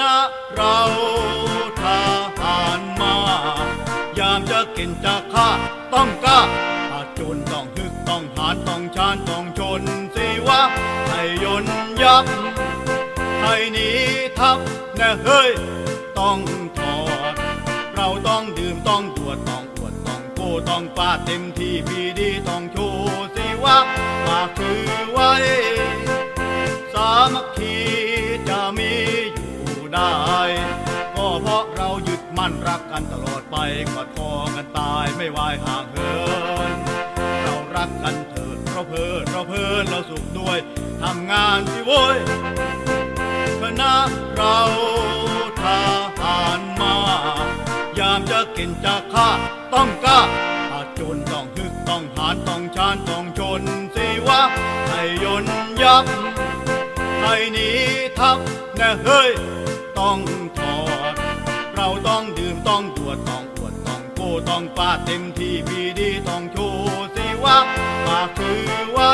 นะเราทหารมา ยามจะกินจะฆ่าต้องกล้าอาจนต้องฮึกต้องหานต้องชานต้องชนสิวะไทยยนยับไทยหนีทับนะเฮ้ย ต้องถอด เราต้องดื่มต้องตรวจต้องอวดต้องโกต้องฟาดเต็มที่พีดีต้องโชว์สิวะฝากถือไว้ สามัคคี มั่นรักกันตลอดไปกอดคอกันตายไม่วายห่างเหิน เรารักกันเถิดเราเพลินเราเพลินเราสุขด้วยทำงานสิโว้ยคณะเราทหารมา ยามจะกินจะฆ่าต้องกล้าถ้าจนต้องฮึกต้องหานต้องชานต้องชนสิวะให้ยนยับให้หนีทับแน่เฮ้ย ต้องถอด เราต้อง ต้องตวจต้องอวดต้องโกต้องฟาดเต็มที่พีดีต้องโชว์สิวะฝากถือไว้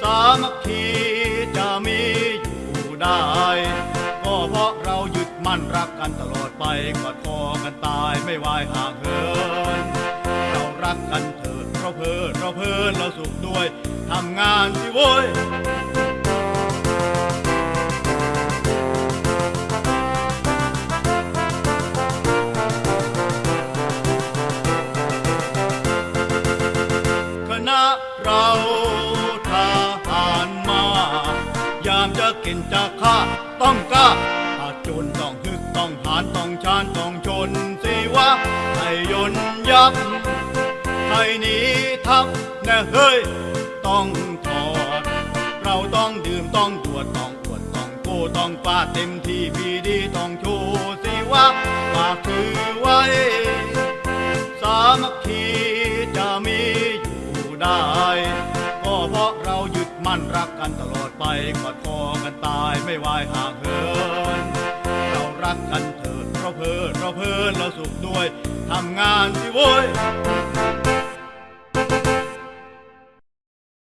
สามัคคีจะมีอยู่ได้ ก็เพราะเรายึดมั่นรักกันตลอดไปกอดคอกันตายไม่วายห่างเหินเรารักกันเถิดเราเพลินเราเพลินเราสุขด้วยทำงานสิโว้ย คณะเราทหารมา ยามจะกินจะฆ่าต้องกล้าถ้าจนต้องฮึกต้องหานต้องชานต้องชนสิวะให้ยนยับให้หนีทับน่เฮ้ย ต้องถอด เราต้องดื่มต้องตรวจต้องอวดต้องโกต้องฟาดเต็มที่พีดีต้องโชว์สิวะฝากถือไว้ สามัคคี มั่นรักกันตลอดไปกอดคอกันตายไม่วายห่างเหินเรารักกันเถิดเราเพลินเราเพลินเราสุขด้วยทำงานสิโว้ย